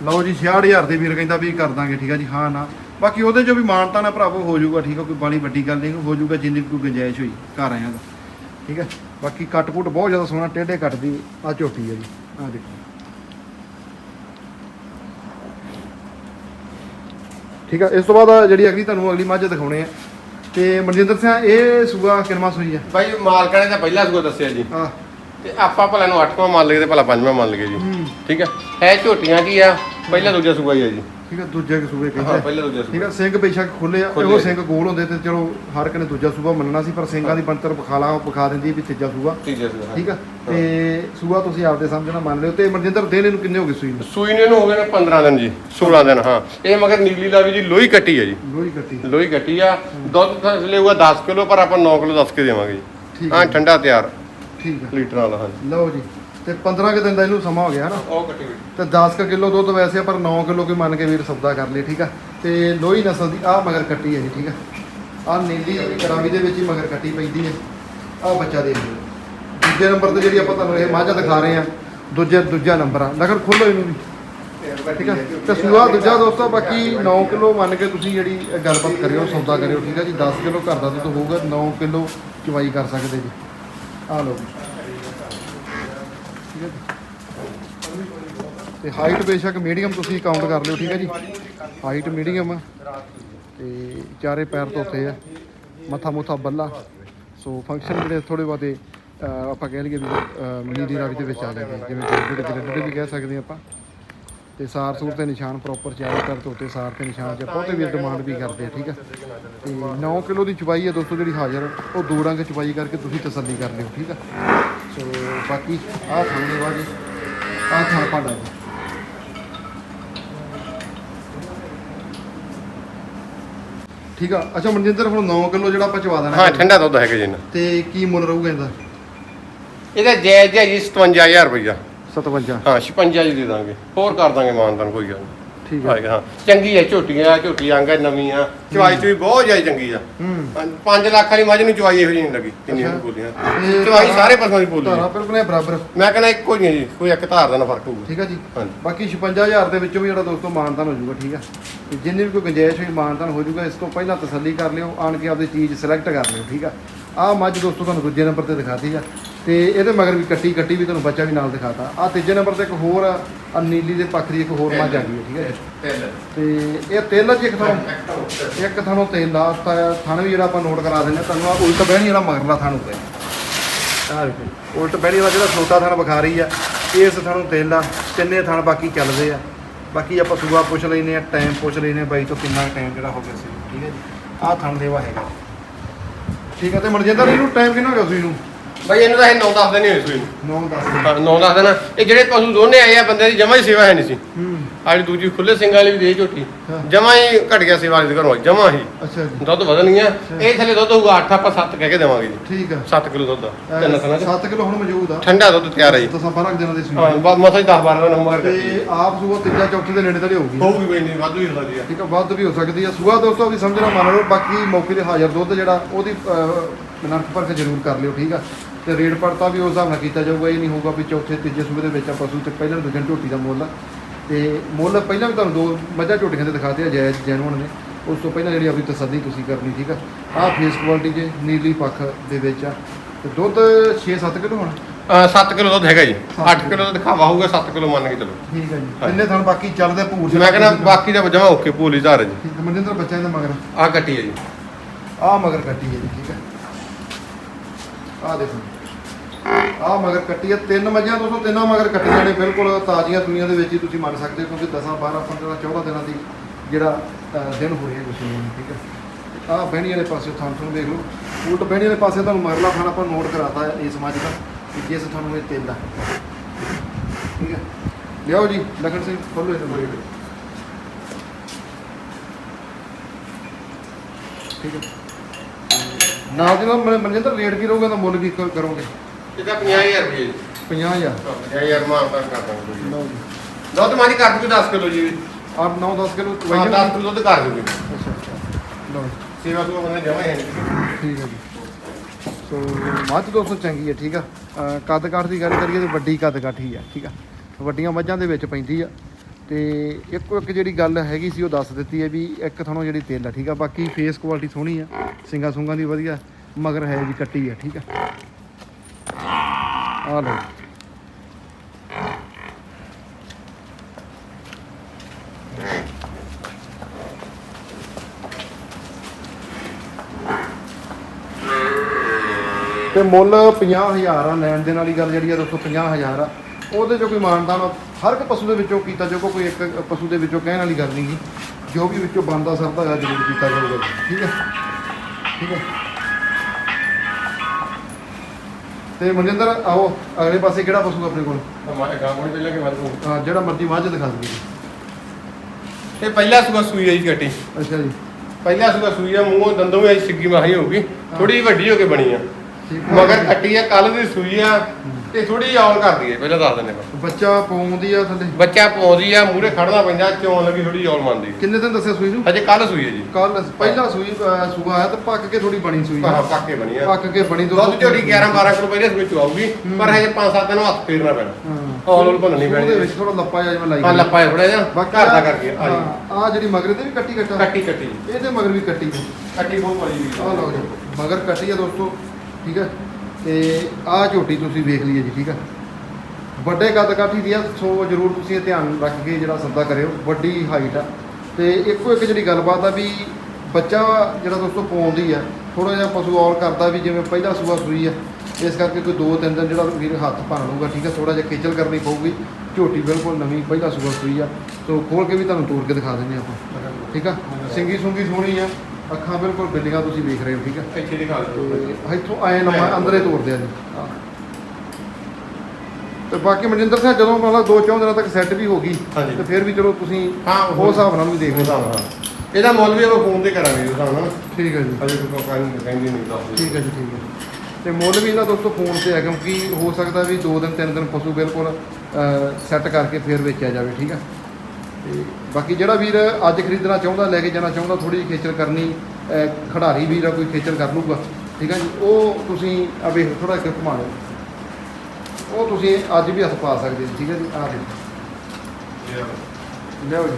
Speaker 1: ਲਓ ਜੀ 66000 ਦੇ ਵੀਰ ਕਹਿੰਦਾ ਵੀ ਕਰ ਦਾਂਗੇ ਠੀਕ ਹੈ ਜੀ। ਹਾਂ ਨਾ। ਬਾਕੀ ਉਹਦੇ ਚੋਂ ਵੀ ਮਾਨਤਾ ਨਾ ਭਰਾਵੋ ਹੋ ਜਾਊਗਾ ਠੀਕ ਹੈ ਕੋਈ ਬਾਲੀ ਵੱਡੀ ਗੱਲ ਨਹੀਂ ਹੋ ਜਾਊਗਾ ਜਿੰਨੀ ਕੋਈ ਗੁੰਜਾਇਸ਼ ਹੋਈ ਘਰ ਆਇਆਂ ਦਾ। ਠੀਕ ਹੈ? ਬਾਕੀ ਕੱਟ ਕੁੱਟ ਬਹੁਤ ਜ਼ਿਆਦਾ ਸੋਹਣਾ ਟੇਢੇ ਕੱਟਦੀ ਆ ਝੋਟੀ ਹੈ ਜੀ। ਆ ਦੇਖੋ। ਠੀਕ ਹੈ ਇਸ ਤੋਂ ਬਾਅਦ ਜਿਹੜੀ ਅਗਲੀ ਤੁਹਾਨੂੰ ਅਗਲੀ ਮੱਝ ਦਿਖਾਉਣੇ ਆ। ਤੇ ਮਨਜਿੰਦਰ ਸਿੰਘ ਇਹ ਸੂਆ ਕਿੰਨਵਾਂ ਸੂਈ ਆ
Speaker 2: ਭਾਈ ਮਾਲਕਾਂ ਨੇ ਤਾਂ ਪਹਿਲਾਂ ਸਗੋਂ ਦੱਸਿਆ ਜੀ।
Speaker 1: ਆ
Speaker 2: ਤੇ ਆਪਾਂ ਭਲਾ ਨੂੰ 8ਵਾਂ ਮੰਨ ਲਈਏ ਤੇ ਭਲਾ 5ਵਾਂ ਮੰਨ ਲਈਏ ਜੀ।
Speaker 1: ਹੂੰ।
Speaker 2: ਠੀਕ ਹੈ? ਹੈ ਝੋਟੀਆਂ ਕੀ ਆ? ਪਹਿਲਾ ਦੂਜਾ ਸੂਆ ਹੀ ਆ ਜੀ।
Speaker 1: ਠੀਕ ਹੈ ਦੂਜੇ ਸੂਬੇ
Speaker 2: ਹਾਂ
Speaker 1: ਕਹਿੰਦੇ
Speaker 2: ਪਹਿਲੇ ਦੂਜੇ
Speaker 1: ਠੀਕ ਹੈ ਸਿੰਘ ਬੇਸ਼ੱਕ ਖੁੱਲੇ ਆ ਉਹ
Speaker 2: ਆ।
Speaker 1: ਸਿੰਘ ਗੋਲ ਹੁੰਦੇ ਤੇ ਚਲੋ ਹਰ ਇੱਕ ਨੇ ਦੂਜਾ ਸੂਬਾ ਮੰਨਣਾ ਸੀ ਪਰ ਸਿੰਘਾਂ ਦੀ ਬੰਤਰ ਵਿਖਾਲਾ ਉਹ ਵਿਖਾ ਦਿੰਦੀ ਵੀ ਤੀਜਾ ਸੂਬਾ।
Speaker 2: ਤੀਜੇ ਸੂਬੇ
Speaker 1: ਠੀਕ ਆ ਤੇ ਸੂਬਾ ਤੁਸੀਂ ਆਪਦੇ ਸਮਝਣਾ ਮੰਨ ਲਿਓ। ਤੇ ਮਨਜਿੰਦਰ ਦਿਨ ਇਹਨੂੰ ਕਿੰਨੇ ਹੋ ਗਏ ਸੂਈ ਨੂੰ?
Speaker 2: ਸੂਈ ਨੇ ਨੂੰ ਹੋ ਗਏ ਨੇ 15 ਦਿਨ ਜੀ 16 ਦਿਨ ਹਾਂ। ਇਹ ਮਗਰ ਨੀਲੀ ਦਾ ਵੀ ਜੀ ਲੋਹੀ ਕੱਟੀ ਹੈ ਜੀ।
Speaker 1: ਲੋਹੀ ਕੱਟੀ।
Speaker 2: ਲੋਹੀ ਕੱਟੀ ਆ। ਦੁੱਧ ਥੱਲੇ ਹੋਊਗਾ 10 ਕਿਲੋ ਪਰ ਆਪਾਂ 9 ਕਿਲੋ ਦੱਸ ਕੇ ਦੇਵਾਂਗੇ ਜੀ।
Speaker 1: ਠੀਕ
Speaker 2: ਹਾਂ
Speaker 1: ਹੈ।
Speaker 2: ਠੰਡਾ ਤਿਆਰ।
Speaker 1: ਠੀਕ ਆ
Speaker 2: ਲੀਟਰ ਵਾਲਾ ਹਾਂਜੀ
Speaker 1: ਲਓ ਜੀ। ਤੇ 15 ਕੁ ਦਿਨ ਦਾ ਇਹਨੂੰ ਸਮਾਂ ਹੋ ਗਿਆ ਹਨਾ
Speaker 2: ਉਹ ਕੱਟੀ ਹੋਈ।
Speaker 1: ਤੇ 10 ਕੁ ਕਿਲੋ ਦੁੱਧ ਵੈਸੇ ਆ, ਪਰ 9 ਕਿਲੋ ਕੋਈ ਮੰਨ ਕੇ ਵੀਰ ਸੌਦਾ ਕਰ ਲਈ ਠੀਕ ਆ? ਤੇ ਲੋਹੀ ਨਸਲ ਦੀ ਆ ਮਗਰ ਕੱਟੀ ਹੈ ਜੀ ਠੀਕ ਆ? ਆ ਨੀਲੀ ਕਰਾਵੀ ਦੇ ਵਿੱਚ ਹੀ ਮਗਰ ਕੱਟੀ ਪੈਂਦੀ ਹੈ। ਆ ਬੱਚਾ ਦੇ ਦੂਜੇ ਨੰਬਰ ਤੇ ਜਿਹੜੀ ਆਪਾਂ ਤੁਹਾਨੂੰ ਇਹ ਮਾਝਾ ਦਿਖਾ ਰਹੇ ਆ ਦੂਜੇ ਦੂਜਾ ਨੰਬਰ ਆ। ਲਗਨ ਖੋਲੋ ਇਹਨੂੰ ਵੀ ਠੀਕ ਆ? ਤੇ ਸੂਆ ਦੂਜਾ ਦੋਸਤੋ ਬਾਕੀ 9 ਕਿਲੋ ਮੰਨ ਕੇ ਤੁਸੀਂ ਜਿਹੜੀ ਗੱਲਬਾਤ ਕਰਿਓ ਸੌਦਾ ਕਰਿਓ ਠੀਕ ਆ ਜੀ? 10 ਕਿਲੋ ਘਰ ਦਾ ਦੁੱਧ ਹੋਊਗਾ 9 ਕਿਲੋ ਚਵਾਈ ਕਰ ਸਕਦੇ ਜੀ। ਆ ਲਓ ਜੀ। ਠੀਕ ਹੈ ਜੀ ਤੇ ਹਾਈਟ ਬੇਸ਼ੱਕ ਮੀਡੀਅਮ ਤੁਸੀਂ ਕਾਊਂਟ ਕਰ ਲਿਓ ਠੀਕ ਹੈ ਜੀ? ਹਾਈਟ ਮੀਡੀਅਮ ਆ ਤੇ ਚਾਰੇ ਪੈਰ ਧੋਤੇ ਆ। ਮੱਥਾ ਮੁੱਥਾ ਬੱਲਾ। ਸੋ ਫੰਕਸ਼ਨ ਜਿਹੜੇ ਥੋੜੇ ਬਹੁਤੇ ਆਪਾਂ ਕਹਿ ਲਈਏ ਵੀ ਅਹ, ਨੀਲੀ ਰਾਵੀ ਦੇ ਵਿੱਚ ਆ ਜਾਂਦੇ ਜਿਵੇਂ ਗ੍ਰਿਡ ਦੇ ਵੀ ਕਹਿ ਸਕਦੇ ਆਪਾਂ। ਤੇ ਸਾਰ ਸੂਰ ਤੇ ਨਿਸ਼ਾਨ ਪ੍ਰੋਪਰ ਚਾਰੇ ਪੈਰ ਧੋਤੇ ਸਾਰ ਤੇ ਨਿਸ਼ਾਨ ਚ ਬਹੁਤੇ ਵੀ ਡਿਮਾਂਡ ਵੀ ਕਰਦੇ ਆ ਠੀਕ ਹੈ ਤੇ 9 ਕਿਲੋ ਦੀ ਚਵਾਈ ਹੈ ਦੋਸਤੋ ਜਿਹੜੀ ਹਾਜ਼ਰ ਉਹ ਦੋ ਰੰਗ ਚਵਾਈ ਕਰਕੇ ਤੁਸੀਂ ਤਸੱਲੀ ਕਰ ਲਿਓ ਠੀਕ ਹੈ ਬਾਕੀ ਆਹ ਖਾਣਾ ਭਾਂਡਾ ਜੀ। ਠੀਕ ਆ। ਅੱਛਾ ਮਨਜਿੰਦਰ ਹੁਣ 9 ਕਿਲੋ ਜਿਹੜਾ ਆਪਾਂ ਚਵਾ ਦੇਣਾ
Speaker 2: ਹਾਂ ਠੰਡਾ ਦੁੱਧ ਹੈਗਾ ਜੀ ਇਹਨਾਂ।
Speaker 1: ਤੇ ਕੀ ਮੁੱਲ ਰਹੂਗਾ ਇਹਦਾ?
Speaker 2: ਇਹਦਾ ਜਾਇਜ਼ ਹੈ ਜੀ 57000 ਰੁਪਈਆ।
Speaker 1: 57
Speaker 2: ਹਾਂ 56 ਜੀ ਦੇ ਦਾਂਗੇ। ਹੋਰ ਕਰ ਦਾਂਗੇ ਮਾਨਦਾਨ ਕੋਈ ਗੱਲ ਨਹੀਂ
Speaker 1: ਠੀਕ ਆ।
Speaker 2: ਹਾਂ। ਚੰਗੀ ਹੈ ਝੋਟੀਆਂ ਝੋਟੀ ਆਂਗਾ ਨਵੀਂ ਆ। ਚਵਾਈ ਚ ਵੀ ਬਹੁਤ ਜ਼ਿਆਦਾ ਚੰਗੀ ਆ।
Speaker 1: ਹੂੰ।
Speaker 2: 5 ਲੱਖ ਵਾਲੀ ਮੱਝ ਨੂੰ ਚਵਾਈ ਇਹੋ ਜਿਹੀ ਨਹੀਂ ਲੱਗੀ ਕਿੰਨੀਆਂ। ਬੋਲੀਆਂ। ਚਵਾਈ ਸਾਰੇ ਪਾਸੋਂ ਦੀ ਬੋਲੀ
Speaker 1: ਧਾਰਾ। ਬਿਲਕੁਲ ਇਹ ਬਰਾਬਰ।
Speaker 2: ਮੈਂ ਕਹਿੰਦਾ ਇੱਕੋ ਹੀ ਹੈ ਜੀ ਕੋਈ ਇੱਕ ਧਾਰ ਦਾ ਨਾ ਫ਼ਰਕ ਹੋਊਗਾ।
Speaker 1: ਠੀਕ ਆ ਜੀ।
Speaker 2: ਹਾਂਜੀ।
Speaker 1: ਬਾਕੀ 56000 ਦੇ ਵਿੱਚੋਂ ਵੀ ਜਿਹੜਾ ਦੋਸਤੋ ਮਾਨਤਾਨ ਹੋ ਜਾਊਗਾ ਠੀਕ ਆ। ਤੇ ਜਿੰਨੀ ਵੀ ਕੋਈ ਗੁੰਜਾਇਸ਼ ਹੋਈ ਮਾਨਤਾਨ ਹੋ ਜਾਊਗਾ ਇਸ ਤੋਂ ਪਹਿਲਾਂ ਤਸੱਲੀ ਕਰ ਲਿਓ ਆਣ ਕੇ ਆਪਦੀ ਚੀਜ਼ ਸਿਲੈਕਟ ਕਰ ਲਿਓ ਠੀਕ ਆ। ਆਹ ਮੱਝ ਦੋਸਤੋ ਤੁਹਾਨੂੰ ਦੂਜੇ ਨੰਬਰ ਤੇ ਦਿਖਾਤੀ ਆ। ਤੇ ਇਹਦੇ ਮਗਰ ਵੀ ਕੱਟੀ ਕੱਟੀ ਵੀ ਤੁਹਾਨੂੰ ਬੱਚਾ ਵੀ ਨਾਲ ਦਿਖਾਤਾ। ਆ ਤੀਜੇ ਨੰਬਰ ਤੇ ਇੱਕ ਹੋਰ ਆ ਆਹ ਨੀਲੀ ਦੇ ਪੱਖਰੀ ਇੱਕ ਹੋਰ ਮੱਝ ਆ ਗਈ ਹੈ ਠੀਕ ਹੈ ਜੀ। ਤੇ ਇਹ ਤੇਲ ਚ ਇੱਕ ਤੁਹਾਨੂੰ ਇੱਕ ਤੁਹਾਨੂੰ ਤੇਲ ਆ ਥਣ ਵੀ ਜਿਹੜਾ ਆਪਾਂ ਨੋਟ ਕਰਾ ਦਿੰਦੇ ਹਾਂ ਤੁਹਾਨੂੰ ਆ ਉਲਟ ਬਹਿਣੀ ਜਿਹੜਾ ਮਗਰਲਾ ਥਣ ਹੁੰਦਾ ਆ ਵੇਖੋ। ਉਲਟ ਬਹਿਣੀ ਵਾਲਾ ਜਿਹੜਾ ਛੋਟਾ ਥਣ ਵਿਖਾ ਰਹੀ ਆ ਇਸ ਥਣ ਨੂੰ ਤੇਲ ਆ ਤਿੰਨੇ ਥਣ ਬਾਕੀ ਚੱਲਦੇ ਆ। ਬਾਕੀ ਆਪਾਂ ਸੂਆ ਪੁੱਛ ਲੈਨੇ ਆ ਟਾਈਮ ਪੁੱਛ ਲੈਨੇ ਆ ਬਾਈ ਤੋਂ ਕਿੰਨਾ ਟਾਈਮ ਜਿਹੜਾ ਹੋ ਗਿਆ ਸੀ ਠੀਕ ਹੈ ਜੀ। ਆਹ ਥਣ ਦੇਵਾ ਹੈਗਾ। ਠੀਕ ਹੈ ਤੇ ਮਨਜਿੰਦਰ ਇਹਨੂੰ ਟਾਈਮ ਕਿੰਨਾ ਹੋ ਗਿਆ ਸੂਈ ਨੂੰ?
Speaker 2: ਬਈ ਇਹਨੂੰ ਤਾਂ ਇਹ 9-10 ਦਿਨ ਹੀ ਹੋਏ ਸੂਈ
Speaker 1: 9 10
Speaker 2: ਨੂੰ 9-10 ਦਿਨ। ਇਹ ਜਿਹੜੇ ਪਸ਼ੂ ਦੋਨੇ ਆਏ ਆ ਬੰਦੇ ਦੀ ਜਮਾ ਹੀ ਸੇਵਾ ਹੈ ਨਹੀਂ ਸੀ।
Speaker 1: ਹੂੰ
Speaker 2: ਆੜੀ ਦੂਜੀ ਖੁੱਲੇ ਸਿੰਘ ਵਾਲੀ ਵੀ ਦੇ ਝੋਟੀ।
Speaker 1: ਹਾਂ।
Speaker 2: ਜਮਾ ਹੀ ਘਟ ਗਿਆ ਸੇਵਾ ਵਾਲੀ ਦੇ ਘਰੋਂ ਜਮਾ ਹੀ।
Speaker 1: ਅੱਛਾ ਜੀ।
Speaker 2: ਦੁੱਧ ਵਧਣ ਗਿਆ ਇਹ ਥੱਲੇ ਦੁੱਧ ਹੋਊਗਾ 8 ਆਪਾਂ 7 ਕਹਿ ਕੇ ਦੇਵਾਂਗੇ ਜੀ।
Speaker 1: ਠੀਕ ਆ।
Speaker 2: 7 ਕਿਲੋ ਦੁੱਧ ਤਿੰਨ ਸਨਾਂ ਚ
Speaker 1: 7 ਕਿਲੋ ਹੁਣ ਮੌਜੂਦ ਆ।
Speaker 2: ਠੰਡਾ ਦੁੱਧ ਤਿਆਰ ਹੈ ਜੀ।
Speaker 1: ਦਸਾਂ 12 ਦਿਨਾਂ ਦੇ ਸੂਈ
Speaker 2: ਹਾਂ ਬਸ ਮਸਾ 10 12 ਨੰਬਰ
Speaker 1: ਤੇ ਆਪ ਸੂਆ ਤੀਜਾ ਚੌਥੇ ਦੇ ਨੇੜੇ ਤੇੜੇ ਹੋਊਗੀ।
Speaker 2: ਹੋਊਗੀ ਬਈ ਨਹੀਂ ਵਾਧੂ ਹੀ ਹੋ ਸਕਦੀ ਆ।
Speaker 1: ਠੀਕ ਆ ਵੱਧ ਵੀ ਹੋ ਸਕਦੀ ਆ। ਸੂਆ ਦੋਸਤੋ ਵੀ ਸਮਝਣਾ ਮੰਨ ਲਓ ਬਾਕੀ ਮੌਕੇ ਤੇ ਹਾਜ਼ਰ ਦੁੱਧ ਜਿਹੜਾ ਉਹਦੀ ਨਰਕ ਪਰਖ ਜ਼ਰੂਰ ਕਰ ਲਿਓ ਠੀਕ ਆ। ਤੇ ਰੇਟ ਪੜਤਾ ਵੀ ਉਸ ਹਿਸਾਬ ਨਾਲ ਕੀਤਾ ਜਾਊਗਾ ਇਹ ਨਹੀਂ ਹੋਊਗਾ ਵੀ ਚੌਥੇ ਤੀਜੇ ਸੂਬੇ ਦੇ ਵਿੱਚ ਆਪਾਂ ਪਸ਼ੂ ਤੇ ਪਹਿਲਾਂ ਦੂਜੇ ਝੋਟੀ ਦਾ ਮੁੱਲ ਆ। ਤੇ ਮੁੱਲ ਪਹਿਲਾਂ ਵੀ ਤੁਹਾਨੂੰ ਦੋ ਮੱਝਾਂ ਝੋਟੀਆਂ ਦੇ ਦਿਖਾਤੇ ਆ ਜਾਇਜ਼ ਜੈਨੂਨ ਨੇ। ਉਸ ਤੋਂ ਪਹਿਲਾਂ ਜਿਹੜੀ ਆਪਣੀ ਤਸੱਲੀ ਤੁਸੀਂ ਕਰਨੀ ਠੀਕ ਆ? ਆਹ ਫੇਸ ਕੁਆਲਿਟੀ ਜੇ ਨੀਲੀ ਪੱਖ ਦੇ ਵਿੱਚ ਆ। ਤੇ ਦੁੱਧ 6-7 ਕਿਲੋ ਹੋਣਾ?
Speaker 2: 7 ਕਿਲੋ ਦੁੱਧ ਹੈਗਾ ਜੀ। 8 ਕਿਲੋ। ਦਾ ਦਿਖਾਵਾ ਹੋਊਗਾ 7 ਕਿਲੋ ਮੰਨ ਕੇ ਚਲੋ।
Speaker 1: ਠੀਕ ਹੈ ਜੀ। ਤਿੰਨੇ ਥਣ ਬਾਕੀ ਚੱਲਦੇ ਭੂਰ
Speaker 2: ਮੈਂ ਕਹਿੰਦਾ ਬਾਕੀ ਦਾ ਜਮਾ ਓਕੇ ਭੂਲੀ ਧਾਰ ਜੀ।
Speaker 1: ਠੀਕ ਮਨਜਿੰਦਰ ਬੱਚਿਆਂ ਦੇ ਮਗਰ।
Speaker 2: ਆ ਕੱਟੀ ਹੈ ਜੀ।
Speaker 1: ਆ ਮਗਰ ਕੱਟੀ ਹੈ ਜੀ ਠੀਕ ਹੈ ਆ ਦੇਖੋ। ਆ ਮਗਰ ਕੱਟੀ ਹੈ ਤਿੰਨ ਮੱਝਾਂ ਦੋਸਤੋ, ਤਿੰਨਾਂ ਮਗਰ ਕੱਟੀਆਂ ਨੇ ਬਿਲਕੁਲ ਤਾਜ਼ੀਆਂ ਦੁਨੀਆ ਦੇ ਵਿੱਚ ਹੀ ਤੁਸੀਂ ਮੰਨ ਸਕਦੇ ਹੋ, ਕਿਉਂਕਿ 10 12 15 14 ਦਿਨਾਂ ਦੀ ਜਿਹੜਾ ਦਿਨ ਹੋਏ ਤੁਸੀਂ ਠੀਕ ਹੈ। ਆ ਬਹਿਣੀ ਵਾਲੇ ਪਾਸੇ ਥਾਂ ਤੁਹਾਨੂੰ ਦੇਖ ਲਓ। ਉਲਟ ਬਹਿਣੀ ਵਾਲੇ ਪਾਸੇ ਤੁਹਾਨੂੰ ਮਗਰਲਾ ਖਾਣਾ ਆਪਾਂ ਨੋਟ ਕਰਾਤਾ ਇਸ ਮੱਝ ਦਾ, ਕਿ ਜਿਸ ਤੁਹਾਨੂੰ ਇਹ ਤੇਲ ਦਾ ਠੀਕ ਹੈ। ਲਿਆਓ ਜੀ ਲਖਨ ਸਿੰਘ, ਖੋਲੋ ਇਹ ਨੰਬਰ ਠੀਕ ਹੈ। ਨਾਲ ਦੀ ਨਾਲ ਮਨਜਿੰਦਰ, ਰੇਟ ਕੀ ਰਹੂਗਾ, ਤਾਂ ਮੁੱਲ ਕੀ ਕਰੋਗੇ?
Speaker 2: ਇਹਦਾ 50000 ਰੁਪਏ ਜੀ।
Speaker 1: 50000
Speaker 2: 50000 ਮਾਨ ਤਾਂ ਕਰ ਦਾਂਗੇ
Speaker 1: ਲਓ ਜੀ।
Speaker 2: ਦੁੱਧ ਮਾਰੀ ਕਰ ਦੂਗੀ 10 ਕਿਲੋ ਜੀ।
Speaker 1: ਆਪ 9 10 ਕਿਲੋ
Speaker 2: ਹਾਂ 10 ਕਿਲੋ ਦੁੱਧ ਕਰ ਦੂਗੀ
Speaker 1: ਅੱਛਾ ਅੱਛਾ। ਲਓ ਜੀ,
Speaker 2: ਸੇਵਾ ਤੋਂ ਬੰਦੇ ਜਮਾ ਹੈ ਨਹੀਂ।
Speaker 1: ਠੀਕ ਹੈ ਜੀ। ਸੋ ਮੱਝ ਦੋਸਤੋ ਚੰਗੀ ਹੈ ਠੀਕ ਆ। ਕੱਦ ਕਾਠ ਦੀ ਗੱਲ ਕਰੀਏ ਤੇ ਵੱਡੀ ਕੱਦ ਕਾਠ ਹੀ ਆ ਠੀਕ ਆ। ਵੱਡੀਆਂ ਮੱਝਾਂ ਦੇ ਵਿੱਚ ਪੈਂਦੀ ਆ। ਤੇ ਇੱਕੋ ਇੱਕ ਜਿਹੜੀ ਗੱਲ ਹੈਗੀ ਸੀ ਉਹ ਦੱਸ ਦਿੱਤੀ ਹੈ ਵੀ ਇੱਕ ਥਣੋਂ ਜਿਹੜੀ ਤੇਲ ਆ ਠੀਕ ਆ। ਬਾਕੀ ਫੇਸ ਕੁਆਲਿਟੀ ਸੋਹਣੀ ਆ ਸਿੰਗਾ ਸੁੰਗਾਂ ਦੀ ਵਧੀਆ ਮਗਰ ਹੈ ਵੀ ਕੱਟੀ ਆ ਠੀਕ ਆ। ਆ ਲਓ ਤੇ ਮੁੱਲ 50000 ਆ, ਲੈਣ ਦੇਣ ਵਾਲੀ ਗੱਲ ਜਿਹੜੀ ਆ, ਦੋਸਤੋ 50000 ਆ। ਉਹਦੇ ਚੋਂ ਕੋਈ ਮਾਨਦਾਨ, ਹਰ ਇੱਕ ਪਸ਼ੂ ਦੇ ਵਿੱਚੋਂ ਕੀਤਾ ਜੋ ਕੋਈ ਇੱਕ ਪਸ਼ੂ ਦੇ ਵਿੱਚੋਂ ਕਹਿਣ ਵਾਲੀ ਗੱਲ ਨਹੀਂ ਗੀ ਜੋ ਵੀ ਵਿੱਚੋਂ ਬੰਦਾ ਸਰਦਾ ਹੈਗਾ ਜ਼ਰੂਰ ਕੀਤਾ ਜਾਊਗਾ ਠੀਕ ਹੈ? ਠੀਕ ਹੈ? ਤੇ ਮਨਿੰਦਰ ਆਓ ਅਗਲੇ ਪਾਸੇ ਕਿਹੜਾ ਪਸ਼ੂ ਆਪਣੇ ਕੋਲ?
Speaker 2: ਵਿੱਚ ਪਹਿਲਾਂ ਕੇ
Speaker 1: ਅਹ ਜਿਹੜਾ ਮਰਜ਼ੀ ਮੱਝ ਦਿਖਾ ਦਿਓ
Speaker 2: ਇਹ ਪਹਿਲਾ ਸੂਆ ਸੂਈ ਆਈ ਗੱਟੀ।
Speaker 1: ਅੱਛਾ ਜੀ।
Speaker 2: ਪਹਿਲਾ ਸੂਆ ਸੂਈ ਆ ਮੂੰਹੋਂ ਦੰਦੋਂ ਵੀ ਆਈ ਸਿੱਗੀ ਮਾਹੀ ਹੋਊਗੀ ਥੋੜੀ ਵੱਡੀ ਹੋ ਕੇ ਬਣੀ ਆ। ਮਗਰ ਕੱਟੀ ਆ ਕੱਲ ਦੀ ਸੂਈ ਆ ਤੇ ਥੋੜੀ ਔਲ ਕਰਦੀ ਹੈ ਪਹਿਲਾਂ ਦੱਸ ਦਿੰਦੇ ਬਸ
Speaker 1: ਬੱਚਾ ਪਾਉਂਦੀ ਆ ਥੱਲੇ।
Speaker 2: ਬੱਚਾ ਪਾਉਂਦੀ ਆ ਮੂਰੇ ਖੜਨਾ ਪੈਂਦਾ ਚੋਣ ਲੱਗੀ ਥੋੜੀ ਔਲ ਮੰਨਦੀ
Speaker 1: ਕਿੰਨੇ ਦਿਨ ਦੱਸਿਆ ਸੂਈ ਨੂੰ?
Speaker 2: ਅਜੇ ਕੱਲ ਸੂਈ ਹੈ ਜੀ।
Speaker 1: ਕੱਲ ਪਹਿਲਾ ਸੂਈ ਅਹ, ਸੂਆ ਆਇਆ ਤੇ ਪੱਕ ਕੇ ਥੋੜੀ ਬਣੀ ਸੂਈ।
Speaker 2: ਹਾਂ
Speaker 1: ਆ।
Speaker 2: ਪੱਕੇ ਬਣੀ ਆ।
Speaker 1: ਪੱਕ ਕੇ ਬਣੀ
Speaker 2: ਦੁੱਧ ਝੋੜੀ 11 12 ਕਿਲੋ ਪਹਿਲੇ ਸੂਈ ਚੁਆਊਗੀ ਪਰ ਹਜੇ 5-7 ਦਿਨ ਹੱਥ ਫੇਰਨਾ ਪੈਣਾ। ਔਲ ਔਲ ਭੰਨਣੀ
Speaker 1: ਉਹਦੇ
Speaker 2: ਪੈਣੀ
Speaker 1: ਵਿੱਚ ਥੋੜਾ ਲੱਪਾ ਜਿਹਾ ਜਿਵੇਂ ਲਾਈ
Speaker 2: ਹਾਂ ਲੱਪਾ ਥੋੜਾ ਜਿਹਾ। ਘਰ ਦਾ ਕਰਕੇ ਆ ਜੀ
Speaker 1: ਆ ਜਿਹੜੀ ਮਗਰ ਤੇ ਵੀ ਕੱਟੀ ਕੱਟਾ।
Speaker 2: ਕੱਟੀ ਕੱਟੀ।
Speaker 1: ਇਹਦੇ ਮਗਰ ਵੀ ਕੱਟੀ। ਆ
Speaker 2: ਕੱਟੀ ਬਹੁਤ ਵੀ
Speaker 1: ਆਹ ਲਓ ਜੀ ਮਗਰ ਕੱਟੀ ਆ ਦੋਸਤੋ। ਠੀਕ ਹੈ ਤੇ ਆਹ ਝੋਟੀ ਤੁਸੀਂ ਵੇਖ ਲਈਏ ਜੀ, ਠੀਕ ਹੈ ਵੱਡੇ ਕੱਦ ਕਾਠੀ ਦੀ ਆ, ਸੋ ਜਰੂਰ ਤੁਸੀਂ ਇਹ ਧਿਆਨ ਰੱਖ ਕੇ ਜਿਹੜਾ ਸੱਦਾ ਕਰਿਓ, ਵੱਡੀ ਹਾਈਟ ਆ। ਤੇ ਇੱਕੋ ਇੱਕ ਜਿਹੜੀ ਗੱਲਬਾਤ ਆ ਵੀ ਬੱਚਾ ਜਿਹੜਾ ਦੋਸਤੋ ਪਾਉਂਦੀ ਆ ਥੋੜਾ ਜਿਹਾ ਪਸ਼ੂ ਔਰ ਕਰਦਾ ਵੀ ਜਿਵੇਂ ਪਹਿਲਾ ਸੂਆ ਸੂਈ ਆ, ਇਸ ਕਰਕੇ ਕੋਈ ਦੋ ਤਿੰਨ ਦਿਨ ਜਿਹੜਾ ਵੀਰ ਹੱਥ ਭੰਨ ਲਊਗਾ ਠੀਕ ਆ? ਥੋੜਾ ਜਿਹਾ ਖੇਚਲ ਕਰਨੀ ਪਊਗੀ, ਝੋਟੀ ਬਿਲਕੁਲ ਨਵੀਂ ਪਹਿਲਾ ਸੂਆ ਸੂਈ ਆ। ਸੋ ਖੋਲ ਕੇ ਵੀ ਤੁਹਾਨੂੰ ਤੋੜ ਕੇ ਦਿਖਾ ਦਿੰਦੇ ਆਪਾਂ। ਠੀਕ ਆ? ਸਿੰਗੀ ਸੁੰਗੀ ਸੋਹਣੀ ਆ। ਅੱਖਾਂ ਬਿਲਕੁਲ ਬਿੱਲੀਆਂ ਤੁਸੀਂ ਵੇਖ ਰਹੇ ਹੋ ਠੀਕ ਆ
Speaker 2: ਇੱਥੇ ਦਿਖਾ ਦਿਓ।
Speaker 1: ਤੇ ਇੱਥੋਂ ਆਏ ਲੰਮਾ ਅੰਦਰੇ ਤੋੜਦੇ ਆ ਜੀ। ਤੇ ਬਾਕੀ ਮਨਿੰਦਰ ਸਿੰਘ ਜਦੋਂ ਮਤਲਬ ਦੋ ਚੌਂ ਦਿਨਾਂ ਤੱਕ ਸੈੱਟ ਵੀ ਹੋ ਗਈ
Speaker 2: ਹਾਂਜੀ।
Speaker 1: ਤੇ ਫਿਰ ਵੀ ਚਲੋ ਤੁਸੀਂ
Speaker 2: ਹਾਂ,
Speaker 1: ਉਹ ਹਿਸਾਬ ਨਾਲ ਵੀ ਦੇਖ
Speaker 2: ਹਾਂ
Speaker 1: ਲਓ।
Speaker 2: ਹਾਂ ਇਹਦਾ ਮੁੱਲ ਵੀ ਆਪਾਂ ਫੋਨ ਤੇ ਕਰਾਂਗੇ ਜੀ ਸਾਨੂੰ ਨਾ
Speaker 1: ਠੀਕ ਹੈ ਜੀ।
Speaker 2: ਅਜੇ ਕੋਈ ਕਹਿੰਦੀ ਕਹਿੰਦੀ ਨਹੀਂ ਦੱਸ
Speaker 1: ਠੀਕ ਹੈ ਜੀ ਠੀਕ ਹੈ। ਤੇ ਮੁੱਲ ਵੀ ਇਹਦਾ ਦੋਸਤੋ ਫੋਨ ਤੇ ਹੈ ਕਿਉਂਕਿ ਹੋ ਸਕਦਾ ਵੀ ਦੋ ਦਿਨ ਤਿੰਨ ਦਿਨ ਪਸ਼ੂ ਬਿਲਕੁਲ ਸੈੱਟ ਕਰਕੇ ਫਿਰ ਵੇਚਿਆ ਜਾਵੇ ਠੀਕ ਹੈ? ਤੇ ਬਾਕੀ ਜਿਹੜਾ ਵੀਰ ਅੱਜ ਖਰੀਦਣਾ ਚਾਹੁੰਦਾ ਲੈ ਕੇ ਜਾਣਾ ਚਾਹੁੰਦਾ ਥੋੜੀ ਜਿਹੀ ਖੇਚਲ ਕਰਨੀ ਖਿਡਾਰੀ ਵੀਰ ਆ ਕੋਈ ਖੇਚਲ ਕਰ ਲੂਗਾ ਠੀਕ ਹੈ ਜੀ? ਉਹ ਤੁਸੀਂ ਆ ਵੇਖ ਥੋੜਾ ਜਿਹਾ ਘੁਮਾ ਲਿਓ ਉਹ ਤੁਸੀਂ ਅੱਜ ਵੀ ਹੱਥ ਪਾ ਸਕਦੇ ਜੀ ਠੀਕ ਹੈ ਜੀ? ਆ ਦੇਖੋ। ਲਿਆਓ। ਜੀ।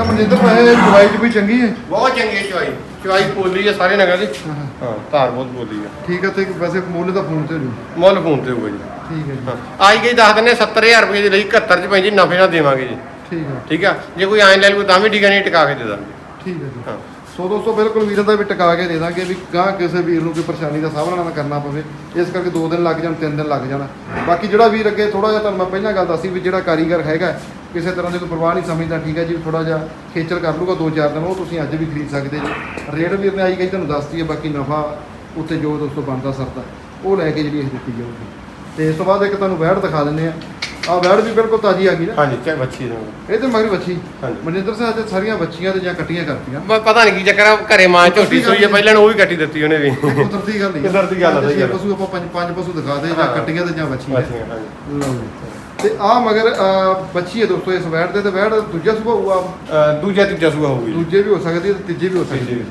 Speaker 1: ਅੱਛਾ ਮਨਜਿੰਦਰ ਵੈਸੇ ਦਵਾਈ ਚ ਵੀ ਚੰਗੀ ਹੈ।
Speaker 2: ਬਹੁਤ ਚੰਗੀ ਹੈ ਚਵਾਈ ਚਵਾਈ ਪੋਲੀ ਹੈ ਸਾਰੇ ਨਗਰ ਦੀ।
Speaker 1: ਹਾਂ,
Speaker 2: ਧਾਰ ਬਹੁਤ ਬੋਲੀ ਹੈ।
Speaker 1: ਠੀਕ ਹੈ ਤੇ ਵੈਸੇ ਮੁੱਲ ਦਾ ਫੋਨ ਤੇ ਹੋ ਜੂ
Speaker 2: ਮੁੱਲ ਫੋਨ ਤੇ ਹੋਊਗਾ ਜੀ।
Speaker 1: ਠੀਕ ਹੈ ਜੀ।
Speaker 2: ਹਾਂ। ਆਈ ਗਈ ਦੱਸ ਦਿੰਦੇ 70000 ਰੁਪਏ ਦੀ ਲਈ 71 ਚ ਪੈਂਦੀ ਨਫੇ ਨਾਲ ਦੇਵਾਂਗੇ ਜੀ।
Speaker 1: ਠੀਕ ਹੈ।
Speaker 2: ਠੀਕ ਆ? ਜੇ ਕੋਈ ਐਂ ਲੈ ਲੂ ਤਾਂ ਵੀ ਨਹੀਂ ਟਿਕਾ ਕੇ ਦੇ ਦਾਂਗੇ।
Speaker 1: ਠੀਕ ਹੈ ਜੀ।
Speaker 2: ਹਾਂ।
Speaker 1: ਸੋ ਦੋਸਤੋ ਬਿਲਕੁਲ ਵੀਰਾਂ ਦਾ ਵੀ ਟਿਕਾ ਕੇ ਦੇ ਦਾਂਗੇ ਵੀ ਗਾਂ ਕਿਸੇ ਵੀਰ ਨੂੰ ਕੋਈ ਪਰੇਸ਼ਾਨੀ ਦਾ ਸਾਹਮਣਾ ਨਾ ਕਰਨਾ ਪਵੇ। ਇਸ ਕਰਕੇ 2 ਦਿਨ ਲੱਗ ਜਾਣ 3 ਦਿਨ ਲੱਗ ਜਾਣ। ਬਾਕੀ ਜਿਹੜਾ ਵੀਰ ਅੱਗੇ ਥੋੜਾ ਜਿਹਾ ਤੁਹਾਨੂੰ ਮੈਂ ਪਹਿਲਾਂ ਗੱਲ ਦੱਸੀ ਵੀ ਜਿਹੜਾ ਕਾਰੀਗਰ ਹੈਗਾ ਕਿਸੇ ਤਰ੍ਹਾਂ ਦੀ ਕੋਈ ਪਰਵਾਹ ਨਹੀਂ ਸਮਝਦਾ ਠੀਕ ਹੈ ਜੀ ਥੋੜਾ ਜਿਹਾ ਖੇਚਲ ਕਰ ਲੂਗਾ 2-4 ਦਿਨ ਉਹ ਤੁਸੀਂ ਅੱਜ ਵੀ ਖਰੀਦ ਸਕਦੇ ਜੀ। ਰੇਟ ਵੀਰ ਨੇ ਆਈ ਗਈ ਤੁਹਾਨੂੰ ਦੱਸਤੀ ਹੈ ਬਾਕੀ ਨਫਾ ਉੱਤੇ ਜੋ ਦੋਸਤੋ ਬਣਦਾ ਸਰਦਾ ਉਹ ਲੈ ਕੇ ਜਿਹੜੀ ਇਹ ਦਿੱਤੀ ਜਾਊਗੀ। ਤੇ ਇਸ ਤੋਂ ਬਾਅਦ ਇੱਕ ਤੁਹਾਨੂੰ ਵੈੜ ਦਿਖਾ ਦਿੰਦੇ ਆ ਆ ਵੈੜ ਵੀ ਬਿਲਕੁਲ ਤਾਜ਼ੀ ਆ ਗਈ ਨਾ।
Speaker 2: ਹਾਂਜੀ ਚਾਹੇ ਬੱਚੀ ਦੇ
Speaker 1: ਇਹ ਤੇ ਮਗਰ ਬੱਚੀ
Speaker 2: ਹਾਂਜੀ।
Speaker 1: ਮਨਜਿੰਦਰ ਸਿੰਘ ਅੱਜ ਸਾਰੀਆਂ ਬੱਚੀਆਂ ਤੇ ਜਾਂ ਕੱਟੀਆਂ ਕਰਤੀਆਂ।
Speaker 2: ਪਤਾ ਨਹੀਂ ਕੀ ਚੱਕਰ ਆ ਘਰੇ ਮਾਂ ਝੋਟੀ ਸੋਈ ਹੈ ਪਹਿਲਾਂ ਨੂੰ ਉਹ ਵੀ ਕੱਟੀ ਦਿੱਤੀ ਉਹਨੇ ਵੀ।
Speaker 1: ਕੁਦਰਤੀ ਗੱਲ ਹੀ ਆ।
Speaker 2: ਕੁਦਰਤੀ ਗੱਲ ਆ, ਸਹੀ ਗੱਲ ਆ।
Speaker 1: ਪਸ਼ੂ ਆਪਾਂ ਪੰਜ ਪੰਜ ਪਸ਼ੂ ਦਿਖਾ ਦੇ ਜਾਂ
Speaker 2: ਹਾਂ।
Speaker 1: ਕੱਟੀਆਂ ਤੇ ਜਾਂ ਬੱਚੀਆਂ
Speaker 2: ਬੱਚੀਆਂ, ਹਾਂਜੀ।
Speaker 1: ਲਓ ਜੀ। ਤੇ ਆ ਮਗਰ ਅਹ, ਬੱਚੀ ਹੈ ਦੋਸਤੋ ਇਸ ਵੈੜ ਦੇ ਤੇ ਵੈੜ ਦੂਜਾ ਸੁਭਾਅ ਹੋਊਗਾ।
Speaker 2: ਅਹ ਦੂਜਾ ਤੀਜਾ ਸੂਆ ਹੋਊਗੀ। ਜੀ
Speaker 1: ਦੂਜੇ ਵੀ ਹੋ ਸਕਦੀ ਹੈ ਤੇ ਤੀਜੇ ਵੀ ਹੋ ਸਕਦੀ ਹੈ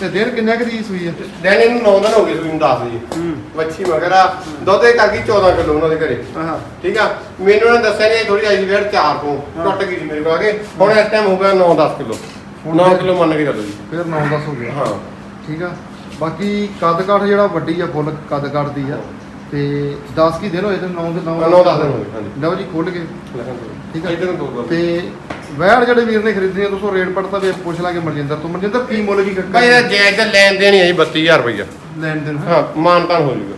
Speaker 1: ਤੇ ਦਿਨ ਕਿੰਨਾ ਕੁ ਦੀ ਸੂਈ ਹੈ?
Speaker 2: ਦਿਨ ਇਹਨੂੰ 9 ਦਿਨ ਹੋ ਗਏ ਸੂਈ ਨੂੰ ਦੱਸ ਜੀ
Speaker 1: ਹੂੰ।
Speaker 2: ਬੱਚੀ ਮਗਰ ਆ ਦੁੱਧ ਇਹ ਕਰ ਗਈ 14 ਕਿਲੋ ਉਹਨਾਂ ਦੇ ਘਰੇ।
Speaker 1: ਆਹਾਂ
Speaker 2: ਠੀਕ ਆ? ਮੈਨੂੰ ਉਹਨੇ ਦੱਸਿਆ ਨਹੀਂ ਥੋੜੀ ਆਈ ਵੇੜ 4 ਤੋਂ। ਟੁੱਟ ਗਈ ਸੀ ਮੇਰੇ ਕੋਲ ਆ ਕੇ। ਹੁਣ ਇਸ ਟਾਈਮ ਹੋ ਗਿਆ 9-10 ਕਿਲੋ।
Speaker 1: ਹੁਣ
Speaker 2: 9
Speaker 1: ਫਿਰ-
Speaker 2: ਕਿਲੋ ਮੰਨ ਕੇ ਚੱਲੋ ਜੀ।
Speaker 1: ਫਿਰ 9-10 ਹੋ ਗਿਆ।
Speaker 2: ਹਾਂ।
Speaker 1: ਠੀਕ ਆ? ਬਾਕੀ ਕੱਦ ਕਾਠ ਜਿਹੜਾ ਵੱਡੀ ਆ ਫੁੱਲ ਕੱਦ ਕਾਠ ਦੀ ਆ। ਤੇ 10 ਕੀ ਦਿਨ ਹੋਏ ਤੇ 9 ਦੇ 9
Speaker 2: 9 10 ਦਿਨ ਹੋ ਗਏ ਹਾਂਜੀ।
Speaker 1: ਲਓ ਜੀ ਖੁੱਲ ਕੇ। ਠੀਕ।
Speaker 2: ਇਧਰ ਨੂੰ ਦੋ ਦੋ
Speaker 1: ਤੇ ਵੈੜ ਜਿਹੜੇ ਵੀਰ ਨੇ ਖਰੀਦਣੀ ਦੋਸਤੋ ਰੇਟ ਪੜਤਾ ਵੀ ਪੁੱਛ ਲਾਂਗੇ ਮਨਜਿੰਦਰ ਤੋਂ। ਮਨਜਿੰਦਰ ਕੀ ਮੁੱਲ ਕੀ
Speaker 2: ਭਾਈ ਇਹਦਾ ਜਾਇਜ਼ ਦਾ ਲੈਣ ਦੇਣ ਹੀ ਹੈ ਜੀ 32000 ਰੁਪਈਆ।
Speaker 1: ਲੈਣ ਦੇਣ ਹੈ।
Speaker 2: ਹਾਂ ਮਾਨਤਾਨ ਹੋ ਜਾਊਗਾ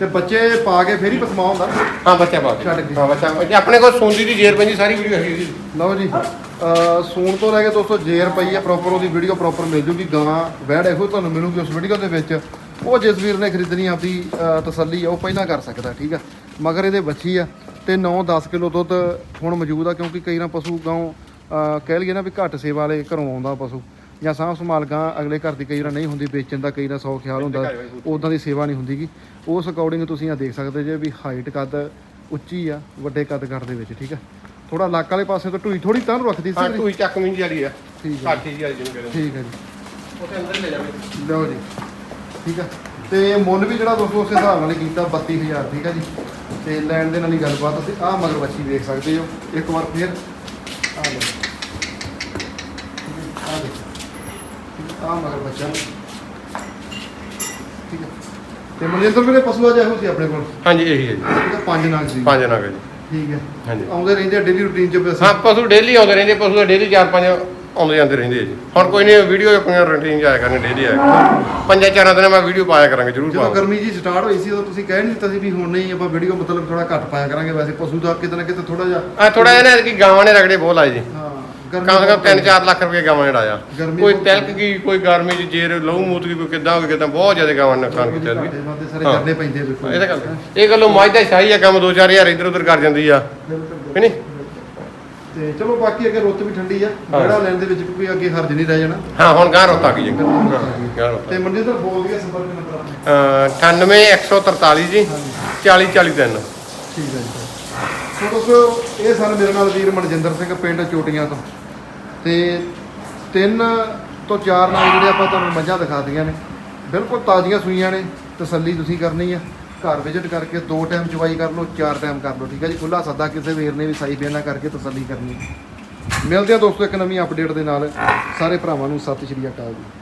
Speaker 1: ਤੇ ਬੱਚੇ ਪਾ ਕੇ ਫੇਰ ਹੀ ਪਸਮਾ ਹੁੰਦਾ?
Speaker 2: ਹਾਂ ਬੱਚਾ ਪਾ ਕੇ।
Speaker 1: ਛੱਡ ਕੇ।
Speaker 2: ਹਾਂ ਬੱਚਾ ਜੇ ਆਪਣੇ ਕੋਲ ਸੋਂਦੀ ਦੀ ਜੇਰ ਪੈਂਦੀ ਸਾਰੀ ਵੀਡੀਓ ਹੈਗੀ ਜੀ।
Speaker 1: ਲਓ ਜੀ ਸੂਣ ਤੋਂ ਲੈ ਕੇ ਦੋਸਤੋ ਜੇਰ ਪਈ ਹੈ ਪ੍ਰੋਪਰ ਉਹਦੀ ਵੀਡੀਓ ਪ੍ਰੋਪਰ ਮਿਲ ਜੂਗੀ ਗਾਂ ਵੈੜ ਇਹੋ ਤੁਹਾਨੂੰ ਮਿਲੂਗੀ ਉਸ ਵੀਡੀਓ ਦੇ ਵਿੱਚ। ਉਹ ਜਿਸ ਵੀਰ ਨੇ ਖਰੀਦਣੀ ਆਪਦੀ ਤਸੱਲੀ ਆ ਉਹ ਪਹਿਲਾਂ ਕਰ ਸਕਦਾ ਠੀਕ ਆ। ਮਗਰ ਇਹਦੇ ਬੱਚੀ ਆ ਤੇ 9-10 ਕਿਲੋ ਦੁੱਧ ਹੁਣ ਮੌਜੂਦ ਆ ਕਿਉਂਕਿ ਕਈ ਨਾ ਪਸ਼ੂ ਗਾਂ ਕਹਿ ਲਈਏ ਨਾ ਵੀ ਘੱਟ ਸੇਵਾ ਵਾਲੇ ਘਰੋਂ ਆਉਂਦਾ ਪਸ਼ੂ। ਜਾਂ ਸਾਂਭ ਸੰਭਾਲ ਗਾਂ ਅਗਲੇ ਘਰ ਦੀ ਕਈ ਵਾਰ ਨਹੀਂ ਹੁੰਦੀ ਵੇਚਣ ਦਾ ਕਈ ਨਾ ਸੌ ਖਿਆਲ ਹੁੰਦਾ ਉਦਾਂ ਦੀ ਸੇਵਾ ਨਹੀਂ ਹੁੰਦੀਗੀ। ਉਸ ਅਕੋਰਡਿੰਗ ਤੁਸੀਂ ਆ ਦੇਖ ਸਕਦੇ ਜੇ ਵੀ ਹਾਈਟ ਕੱਦ ਉੱਚੀ ਆ ਵੱਡੇ ਕੱਦ ਕੱਦ ਦੇ ਵਿੱਚ ਠੀਕ ਆ। ਥੋੜਾ ਲੱਕ ਵਾਲੇ ਪਾਸੇ ਤੋਂ ਢੂਈ ਥੋੜੀ ਤਾਂ ਰੱਖਦੀ
Speaker 2: ਹਾਂ
Speaker 1: ਸੀ
Speaker 2: ਟੂਈ ਚੱਕ ਮਿੰਜ ਵਾਲੀ ਆ।
Speaker 1: ਠੀਕ ਹੈ
Speaker 2: ਕਾਠੀ ਜੀ ਵਾਲੀ ਜਿਹਨੂੰ ਕਹਿੰਦੇ
Speaker 1: ਠੀਕ ਹੈ ਜੀ।
Speaker 2: ਉਹਦੇ ਅੰਦਰ ਲੈ ਜਾਵੇ।
Speaker 1: ਲਓ ਜੀ। ਠੀਕ ਆ? ਤੇ ਮੁੱਲ ਵੀ ਜਿਹੜਾ ਦੋਸਤੋ ਉਸੇ ਹਿਸਾਬ ਨਾਲ ਹੀ ਕੀਤਾ 32000 ਠੀਕ ਆ ਜੀ? ਤੇ ਲੈਣ ਦੇ ਨਾਲ ਹੀ ਗੱਲਬਾਤ ਅਸੀਂ ਆਹ ਮਗਰ ਬੱਚੀ ਵੇਖ ਸਕਦੇ ਹੋ। ਇੱਕ ਵਾਰ ਫੇਰ ਆ ਲਓ। ਆ ਦੇਖੋ। ਆਹ ਮਗਰ ਬੱਚਾ ਠੀਕ ਹੈ ਤੇ ਮਨਜਿੰਦਰ ਵੀਰੇ ਪਸ਼ੂ ਅੱਜ ਇਹੋ ਸੀ ਆਪਣੇ ਕੋਲ?
Speaker 2: ਹਾਂਜੀ ਇਹੀ ਹੈ ਜੀ।
Speaker 1: ਇਹਦਾ ਪੰਜ ਨਾਗ ਸੀ।
Speaker 2: ਪੰਜ ਨਗ ਜੀ।
Speaker 1: ਠੀਕ ਹੈ
Speaker 2: ਹਾਂਜੀ।
Speaker 1: ਆਉਂਦੇ ਰਹਿੰਦੇ ਆ ਡੇਲੀ ਰੂਟੀਨ ਚ ਅਸੀਂ?
Speaker 2: ਹਾਂ ਪਸ਼ੂ ਡੇਲੀ ਆਉਂਦੇ ਰਹਿੰਦੇ ਪਸ਼ੂ ਦਾ ਡੇਲੀ ਚਾਰ ਪੰਜ ਆਉਂਦੇ ਜਾਂਦੇ ਰਹਿੰਦੇ ਆ ਜੀ। ਹੁਣ ਕੋਈ ਨਹੀਂ ਵੀਡੀਓ ਆਪਣੀਆਂ ਰੂਟੀਨ ਚ ਆਇਆ ਕਰਾਂਗੇ ਡੇਲੀ ਆਇਆ। ਪੰਜਾਂ ਚਾਰਾਂ ਦਿਨਾਂ ਮੈਂ ਵੀਡੀਓ ਪਾਇਆ ਕਰਾਂਗੇ ਜ਼ਰੂਰ
Speaker 1: ਜਦੋਂ
Speaker 2: ਪਾਵਾਂਗੇ।
Speaker 1: ਗਰਮੀ ਜੀ ਸਟਾਰਟ ਹੋਈ ਸੀ ਉਦੋਂ ਤੁਸੀਂ ਕਹਿ ਨਹੀਂ ਦਿੱਤਾ ਸੀ ਵੀ ਹੁਣ ਨਹੀਂ ਆਪਾਂ ਵੀਡੀਓ ਮਤਲਬ ਥੋੜਾ ਘੱਟ ਪਾਇਆ ਕਰਾਂਗੇ ਵੈਸੇ ਪਸ਼ੂ ਦਾ ਕਿਤੇ ਨਾ ਕਿਤੇ ਥੋੜਾ ਜਿਹਾ
Speaker 2: ਆ ਥੋੜਾ ਜਿਹਾ ਨਾ ਕਿ ਗਾਵਾਂ ਨੇ ਰਗੜੇ ਬਹੁਤ ਲਾਏ ਜੀ।
Speaker 1: ਹਾਂ
Speaker 2: ਕਮ ਸੇ ਕਮ 3-4 ਲੱਖ ਰੁਪਏ ਗਾਵਾਂ ਨੇ ਡਾਇਆ
Speaker 1: ਗਰਮੀ
Speaker 2: ਕੋਈ
Speaker 1: ਬਹੁਤ
Speaker 2: ਤਿਲਕ ਗਈ ਕੋਈ ਗਰਮੀ ਚ ਜੇਰ ਲਹੂ ਮੂਤ ਗਈ ਕੋਈ ਕਿੱਦਾਂ ਹੋ ਗਿਆ ਕਿੱਦਾਂ ਬਹੁਤ ਜ਼ਿਆਦਾ ਗਾਵਾਂ ਨੇ ਨੁਕਸਾਨ ਕੀਤਾ ਜੀ।
Speaker 1: ਇਹਦੇ ਸਾਰੇ
Speaker 2: ਹਾਂ।
Speaker 1: ਕਰਨੇ ਪੈਂਦੇ ਆ ਬਿਲਕੁਲ।
Speaker 2: ਇਹ ਤਾਂ ਗੱਲ। ਇਹ ਗੱਲੋਂ ਮੱਝ ਦਾ ਸ਼ਾਹੀ ਆ ਕੰਮ 2-4000 ਇੱਧਰ ਉੱਧਰ ਕਰ ਜਾਂਦੀ ਆ।
Speaker 1: ਬਿਲਕੁਲ।
Speaker 2: ਕਿ ਨਹੀਂ?
Speaker 1: ਤੇ ਚਲੋ ਬਾਕੀ ਅੱਗੇ ਰੁੱਤ ਵੀ ਠੰਡੀ ਆ
Speaker 2: ਹਾਂ।
Speaker 1: ਜਿਹੜਾ ਲੈਣ ਦੇ ਵਿੱਚ ਕੋਈ ਅੱਗੇ ਹਰਜ ਨਹੀਂ ਰਹਿ ਜਾਣਾ।
Speaker 2: ਹਾਂ ਹੁਣ ਗਾਂ ਰੋਤਾ ਗਈ ਜੀ
Speaker 1: ਹਾਂ।
Speaker 2: ਗਾਂ ਰੋਤਾ
Speaker 1: ਤੇ ਮਨਜਿੰਦਰ ਬੋਲ ਗਿਆ ਸੰਪਰਕ ਨੰਬਰ ਆਪਣੇ।
Speaker 2: ਅਹ 98 143 ਜੀ। 40 43
Speaker 1: ਠੀਕ ਹੈ ਜੀ। ਸੋ ਦੋਸਤੋ ਇਹ ਸਨ ਮੇਰੇ ਨਾਲ ਵੀਰ ਮਨਜਿੰਦਰ ਸਿੰਘ ਪਿੰਡ ਚੋਟੀਆਂ ਤੋਂ। ਤੇ ਤਿੰਨ ਤੋਂ ਚਾਰ ਨਾਲ ਜਿਹੜੇ ਆਪਾਂ ਤੁਹਾਨੂੰ ਮੱਝਾਂ ਦਿਖਾਤੀਆਂ ਨੇ ਬਿਲਕੁਲ ਤਾਜ਼ੀਆਂ ਸੂਈਆਂ ਨੇ ਤਸੱਲੀ ਤੁਸੀਂ ਕਰਨੀ ਆ। ਘਰ ਵਿਜ਼ਿਟ ਕਰਕੇ ਦੋ ਟਾਈਮ ਜਵਾਈ ਕਰ ਲਓ, ਚਾਰ ਟਾਈਮ ਕਰ ਲਓ, ਠੀਕ ਹੈ ਜੀ? ਖੁੱਲਾ ਸੱਦਾ ਕਿਸੇ ਵੀਰ ਨੇ ਵੀ ਸਾਈ ਬੇਨਾ ਕਰਕੇ ਤਸੱਲੀ ਕਰਨੀ ਮਿਲਦੇ ਆ ਦੋਸਤੋ ਇੱਕ ਨਵੀਂ ਅਪਡੇਟ ਦੇ ਨਾਲ। ਸਾਰੇ ਭਰਾਵਾਂ ਨੂੰ ਸਤਿ ਸ਼੍ਰੀ ਅਕਾਲ ਜੀ।